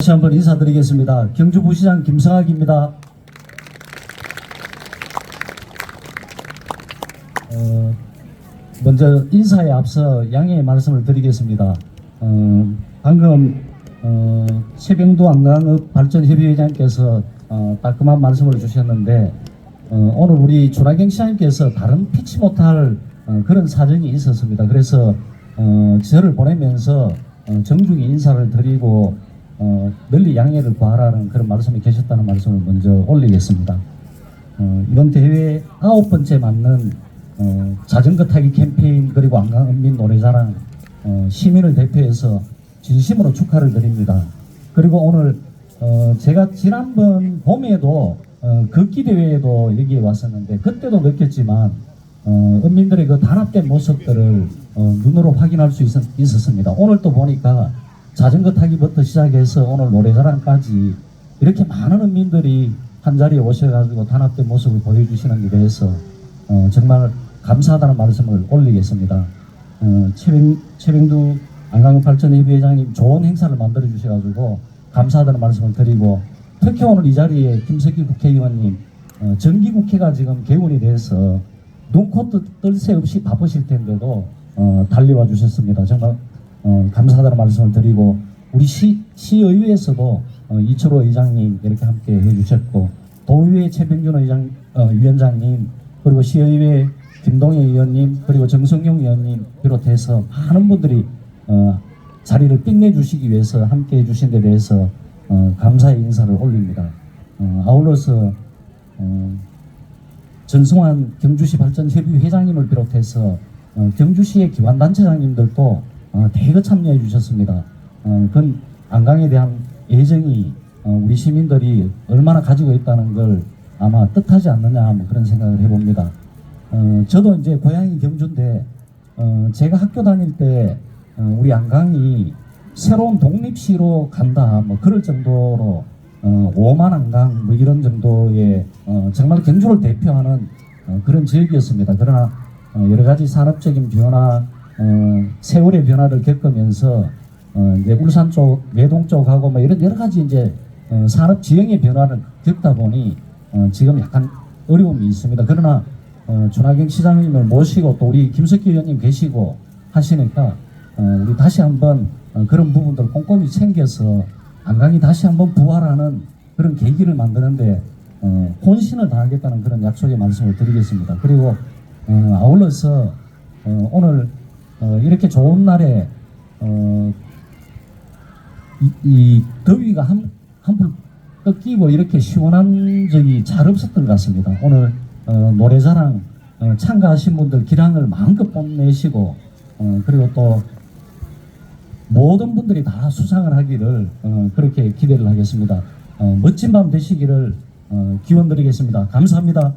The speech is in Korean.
다시 한번 인사드리겠습니다. 경주부시장 김성학입니다. 어, 먼저 인사에 앞서 양해의 말씀을 드리겠습니다. 어, 방금 어, 최병도 안강읍 발전협의회장께서 어, 따끔한 말씀을 주셨는데 어, 오늘 우리 조라경 시장님께서 다른 피치 못할 어, 그런 사정이 있었습니다. 그래서 어, 저를 보내면서 어, 정중히 인사를 드리고 어, 널리 양해를 구하라는 그런 말씀이 계셨다는 말씀을 먼저 올리겠습니다. 어, 이번 대회 아홉 번째 맞는 어, 자전거 타기 캠페인 그리고 안강은민 노래자랑 어, 시민을 대표해서 진심으로 축하를 드립니다. 그리고 오늘 어, 제가 지난번 봄에도 어, 걷기 대회에도 여기에 왔었는데 그때도 느꼈지만 어, 은민들의 그 단합된 모습들을 어, 눈으로 확인할 수 있, 있었습니다. 오늘 또 보니까 자전거 타기부터 시작해서 오늘 노래자랑까지 이렇게 많은 은민들이 한 자리에 오셔가지고 단합된 모습을 보여주시는 데 대해서 어, 정말 감사하다는 말씀을 올리겠습니다. 어, 최병, 최병두 안강읍 발전회비 회장님 좋은 행사를 만들어 주셔가지고 감사하다는 말씀을 드리고 특히 오늘 이 자리에 김석기 국회의원님 어, 정기국회가 지금 개원이 돼서 눈코 뜰 새 없이 바쁘실 텐데도 어, 달려와 주셨습니다. 정말 어, 감사하다는 말씀을 드리고 우리 시, 시의회에서도 어, 이철호 의장님 이렇게 함께 해주셨고 도의회 최병준 의장 어, 위원장님 그리고 시의회 김동혜 의원님 그리고 정성용 의원님 비롯해서 많은 분들이 어, 자리를 빛내주시기 위해서 함께 해주신 데 대해서 어, 감사의 인사를 올립니다. 어, 아울러서 어, 전승환 경주시 발전협의 회장님을 비롯해서 어, 경주시의 기관단체장님들도 어, 대거 참여해 주셨습니다. 어, 그건 안강에 대한 애정이 어, 우리 시민들이 얼마나 가지고 있다는 걸 아마 뜻하지 않느냐 뭐 그런 생각을 해봅니다. 어, 저도 이제 고향이 경주인데 어, 제가 학교 다닐 때 어, 우리 안강이 새로운 독립시로 간다 뭐 그럴 정도로 어, 오만 안강 뭐 이런 정도의 어, 정말 경주를 대표하는 어, 그런 지역이었습니다. 그러나 어, 여러 가지 산업적인 변화, 어, 세월의 변화를 겪으면서 어, 이제 울산 쪽, 외동 쪽하고 뭐 이런 여러 가지 이제 어, 산업 지형의 변화를 겪다 보니 어, 지금 약간 어려움이 있습니다. 그러나 어, 준하경 시장님을 모시고 또 우리 김석기 의원님 계시고 하시니까 어, 우리 다시 한번 어, 그런 부분들 꼼꼼히 챙겨서 안강이 다시 한번 부활하는 그런 계기를 만드는데 어, 혼신을 다하겠다는 그런 약속의 말씀을 드리겠습니다. 그리고 어, 아울러서 어, 오늘 어, 이렇게 좋은 날에 어, 이, 이 더위가 한, 한풀 꺾이고 이렇게 시원한 적이 잘 없었던 것 같습니다. 오늘 어, 노래자랑 어, 참가하신 분들 기량을 마음껏 뽐내시고 어, 그리고 또 모든 분들이 다 수상을 하기를 어, 그렇게 기대를 하겠습니다. 어, 멋진 밤 되시기를 어, 기원 드리겠습니다. 감사합니다.